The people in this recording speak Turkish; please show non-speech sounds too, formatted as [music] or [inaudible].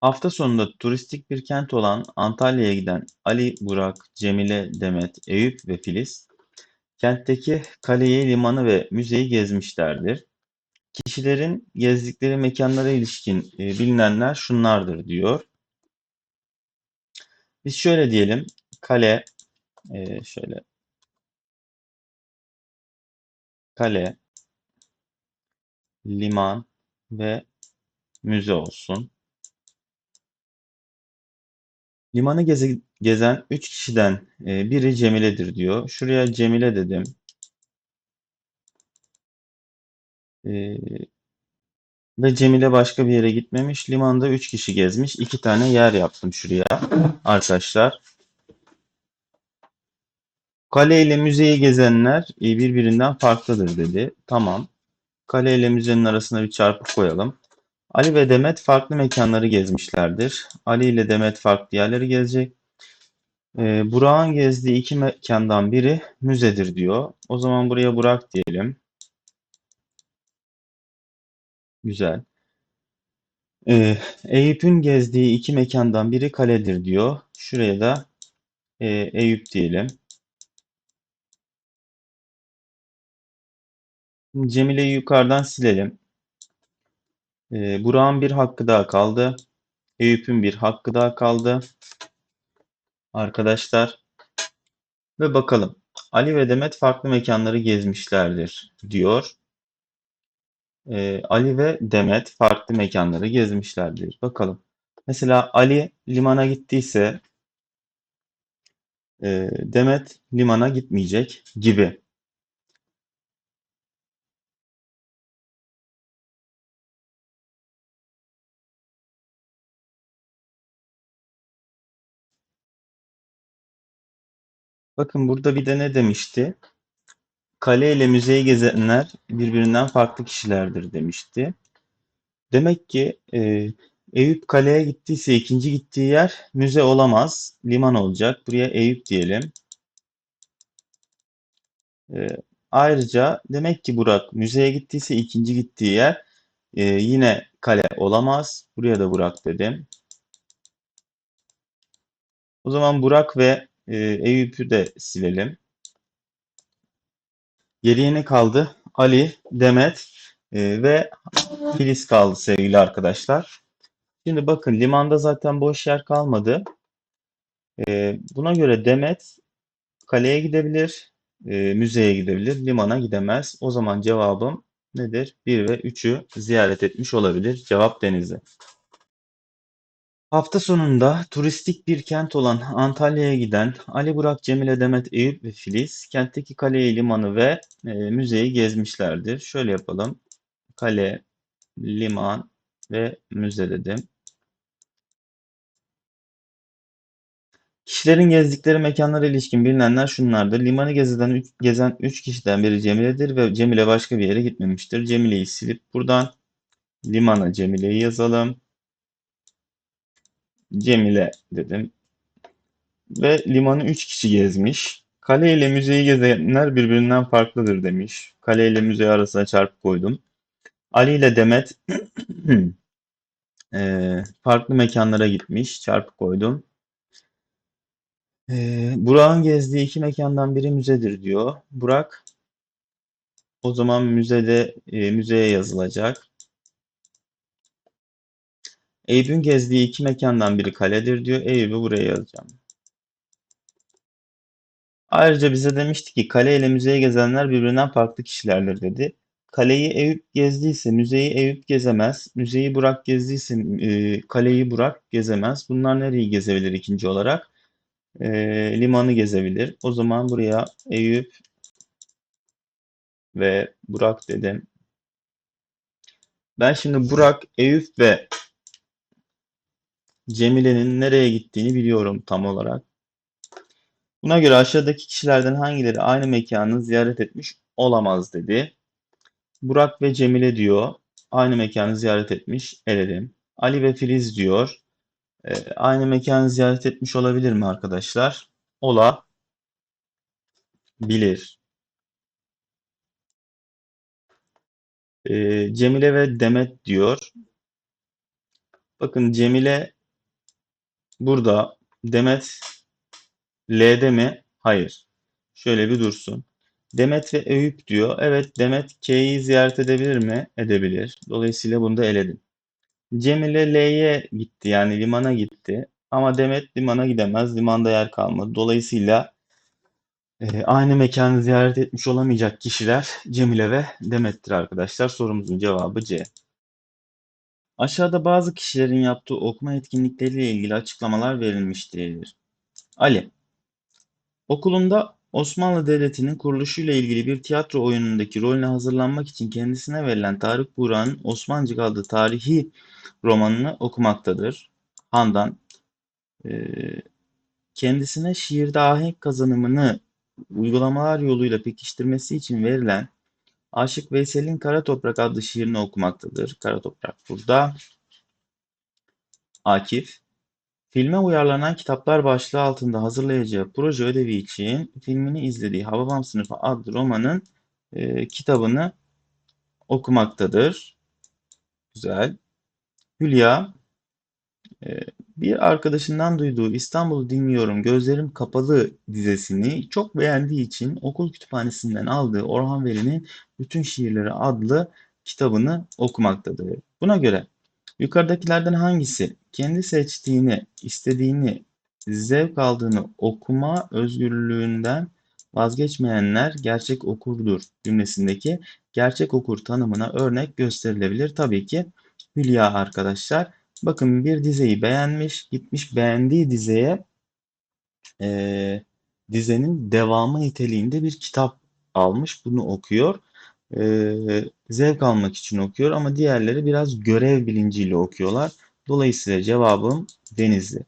Hafta sonunda turistik bir kent olan Antalya'ya giden Ali, Burak, Cemile, Demet, Eyüp ve Filiz, kentteki kaleyi, limanı ve müzeyi gezmişlerdir. Kişilerin gezdikleri mekanlara ilişkin e, bilinenler şunlardır diyor. Biz şöyle diyelim, kale, e, şöyle, kale, liman ve müze olsun. Limanı geze- gezen üç kişiden e, biri Cemile'dir diyor. Şuraya Cemile dedim. E, ve Cemile başka bir yere gitmemiş. Limanda üç kişi gezmiş. İki tane yer yaptım şuraya arkadaşlar. Kale ile müzeyi gezenler e, birbirinden farklıdır dedi. Tamam. Kale ile müzenin arasına bir çarpı koyalım. Ali ve Demet farklı mekanları gezmişlerdir. Ali ile Demet farklı yerleri gezecek. E, Burak'ın gezdiği iki mekandan biri müzedir diyor. O zaman buraya Burak diyelim. Güzel. E, Eyüp'ün gezdiği iki mekandan biri kaledir diyor. Şuraya da e, Eyüp diyelim. Cemile'yi yukarıdan silelim. E, Burak'ın bir hakkı daha kaldı. Eyüp'ün bir hakkı daha kaldı. Arkadaşlar. Ve bakalım. Ali ve Demet farklı mekanları gezmişlerdir diyor. Ee, Ali ve Demet farklı mekanları gezmişlerdir. Bakalım. Mesela Ali limana gittiyse e, Demet limana gitmeyecek gibi. Bakın burada bir de ne demişti? Kale ile müzeyi gezenler birbirinden farklı kişilerdir demişti. Demek ki e, Eyüp kaleye gittiyse ikinci gittiği yer müze olamaz, liman olacak. Buraya Eyüp diyelim. E, ayrıca demek ki Burak müzeye gittiyse ikinci gittiği yer e, yine kale olamaz. Buraya da Burak dedim. O zaman Burak ve e, Eyüp'ü de silelim. Geriye ne kaldı? Ali, Demet e, ve Filiz kaldı sevgili arkadaşlar. Şimdi bakın limanda zaten boş yer kalmadı. E, buna göre Demet kaleye gidebilir, e, müzeye gidebilir, limana gidemez. O zaman cevabım nedir? 1 ve 3'ü ziyaret etmiş olabilir. Cevap Denizli. Hafta sonunda turistik bir kent olan Antalya'ya giden Ali Burak, Cemile, Demet, Eyüp ve Filiz kentteki kaleyi, limanı ve e, müzeyi gezmişlerdir. Şöyle yapalım. Kale, liman ve müze dedim. Kişilerin gezdikleri mekanlara ilişkin bilinenler şunlardır. Limanı geziden üç, gezen 3 kişiden biri Cemile'dir ve Cemile başka bir yere gitmemiştir. Cemile'yi silip buradan limana Cemile'yi yazalım. Cemile dedim. Ve limanı 3 kişi gezmiş. Kale ile müzeyi gezenler birbirinden farklıdır demiş. Kale ile müze arasına çarpı koydum. Ali ile Demet [clears throat] e, farklı mekanlara gitmiş. Çarpı koydum. E, Burak'ın gezdiği iki mekandan biri müzedir diyor. Burak o zaman müzede e, müzeye yazılacak. Eyüp'ün gezdiği iki mekandan biri kaledir diyor. Eyüp'ü buraya yazacağım. Ayrıca bize demişti ki kale ile müzeyi gezenler birbirinden farklı kişilerdir dedi. Kaleyi Eyüp gezdiyse müzeyi Eyüp gezemez. Müzeyi Burak gezdiyse e, kaleyi Burak gezemez. Bunlar nereyi gezebilir ikinci olarak? E, limanı gezebilir. O zaman buraya Eyüp ve Burak dedim. Ben şimdi Burak, Eyüp ve Cemile'nin nereye gittiğini biliyorum tam olarak. Buna göre aşağıdaki kişilerden hangileri aynı mekanı ziyaret etmiş olamaz dedi. Burak ve Cemile diyor. Aynı mekanı ziyaret etmiş. Eledim. Ali ve Filiz diyor. E, aynı mekanı ziyaret etmiş olabilir mi arkadaşlar? Ola bilir. E, Cemile ve Demet diyor. Bakın Cemile burada. Demet L'de mi? Hayır. Şöyle bir dursun. Demet ve Eyüp diyor. Evet Demet K'yi ziyaret edebilir mi? Edebilir. Dolayısıyla bunu da eledim. Cemile L'ye gitti yani limana gitti. Ama Demet limana gidemez. Limanda yer kalmadı. Dolayısıyla e, aynı mekanı ziyaret etmiş olamayacak kişiler Cemile ve Demet'tir arkadaşlar. Sorumuzun cevabı C. Aşağıda bazı kişilerin yaptığı okuma etkinlikleriyle ilgili açıklamalar verilmiştir. Ali, okulunda Osmanlı Devleti'nin kuruluşuyla ilgili bir tiyatro oyunundaki rolüne hazırlanmak için kendisine verilen Tarık Buğra'nın Osmancık adlı tarihi romanını okumaktadır. Handan, kendisine şiirde ahenk kazanımını uygulamalar yoluyla pekiştirmesi için verilen Aşık Veysel'in Kara Toprak adlı şiirini okumaktadır. Kara Toprak burada. Akif, filme uyarlanan kitaplar başlığı altında hazırlayacağı proje ödevi için filmini izlediği Hababam Sınıfı adlı romanın e, kitabını okumaktadır. Güzel. Hülya, e, bir arkadaşından duyduğu İstanbul'u dinliyorum gözlerim kapalı dizesini çok beğendiği için okul kütüphanesinden aldığı Orhan Veli'nin Bütün Şiirleri adlı kitabını okumaktadır. Buna göre yukarıdakilerden hangisi kendi seçtiğini, istediğini, zevk aldığını okuma özgürlüğünden vazgeçmeyenler gerçek okurdur cümlesindeki gerçek okur tanımına örnek gösterilebilir. Tabii ki Hülya arkadaşlar. Bakın bir dizeyi beğenmiş, gitmiş beğendiği dizeye e, dizenin devamı niteliğinde bir kitap almış. Bunu okuyor. E, zevk almak için okuyor ama diğerleri biraz görev bilinciyle okuyorlar. Dolayısıyla cevabım Denizli.